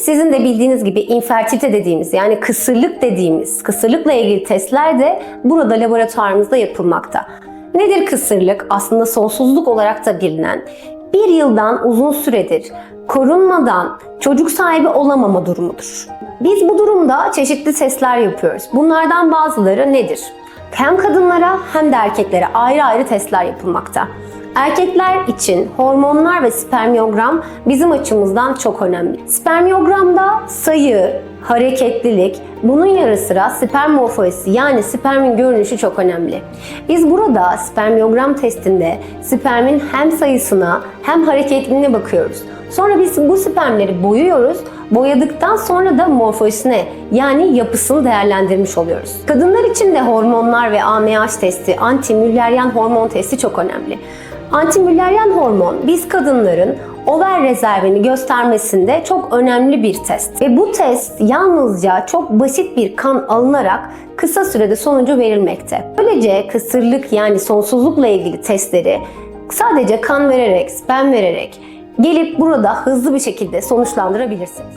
Sizin de bildiğiniz gibi infertilite dediğimiz yani kısırlık dediğimiz kısırlıkla ilgili testler de burada laboratuvarımızda yapılmakta. Nedir kısırlık? Aslında sonsuzluk olarak da bilinen bir yıldan uzun süredir korunmadan çocuk sahibi olamama durumudur. Biz bu durumda çeşitli testler yapıyoruz. Bunlardan bazıları nedir? Hem kadınlara hem de erkeklere ayrı ayrı testler yapılmakta. Erkekler için hormonlar ve spermiyogram bizim açımızdan çok önemli. Spermiyogramda sayı, hareketlilik, bunun yanı sıra sperm morfolojisi yani spermin görünüşü çok önemli. Biz burada spermiyogram testinde spermin hem sayısına hem hareketliliğine bakıyoruz. Sonra biz bu spermleri boyuyoruz. Boyadıktan sonra da morfolojisine yani yapısını değerlendirmiş oluyoruz. Kadınlar için de hormonlar ve AMH testi, anti-Müllerian hormon testi çok önemli. Anti-Müllerian hormon biz kadınların over rezervini göstermesinde çok önemli bir test. Ve bu test yalnızca çok basit bir kan alınarak kısa sürede sonucu verilmekte. Böylece kısırlık yani sonsuzlukla ilgili testleri sadece kan vererek, sperm vererek gelip burada hızlı bir şekilde sonuçlandırabilirsiniz.